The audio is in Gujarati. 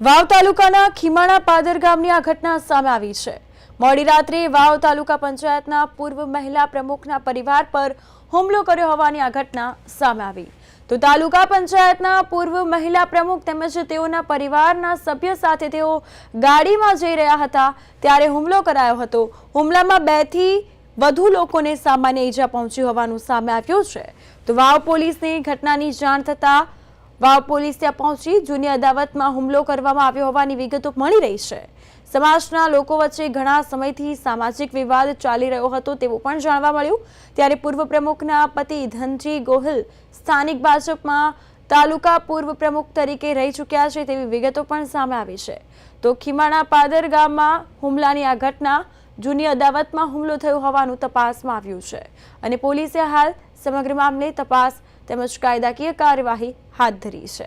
વાવ તાલુકાના ખીમાણા પાદર ગામની આ ઘટના સામે આવી છે. મોડી રાત્રે વાવ તાલુકા પંચાયતના પૂર્વ મહિલા પ્રમુખના પરિવાર પર હુમલો કર્યો હોવાની આ ઘટના સામે આવી. તો તાલુકા પંચાયતના પૂર્વ મહિલા પ્રમુખ તેમજ તેઓના પરિવારના સભ્ય સાથે તેઓ ગાડીમાં જઈ રહ્યા હતા ત્યારે હુમલો કરાયો હતો. હુમલામાં બેથી વધુ લોકોને સામાન્ય ઈજા પહોંચી હોવાનું સામે આવ્યું છે. તો વાવ પોલીસની ઘટનાની જાણ થતાં વાવ પોલીસ ત્યાં પહોંચી જૂની અદાવતમાં હુમલો કરવામાં આવ્યો હોવાની વિગતો મળી રહી છે. સમાજના લોકો વચ્ચે ઘણા સમયથી સામાજિક વિવાદ ચાલી રહ્યો હતો તેવું પણ જાણવા મળ્યું. ત્યારે પૂર્વ પ્રમુખના પતિ ધનજી ગોહિલ સ્થાનિક ભાજપમાં તાલુકા પૂર્વ પ્રમુખ તરીકે રહી ચૂક્યા છે તેવી વિગતો પણ સામે આવી છે. તો ખીમાણા પાદર ગામમાં હુમલાની આ ઘટના જૂની અદાવતમાં હુમલો થયો હોવાનું તપાસમાં આવ્યું છે. અને પોલીસે હાલ સમગ્ર મામલે તપાસ તેમજ કાયદાકીય કાર્યવાહી હાથ ધરી છે.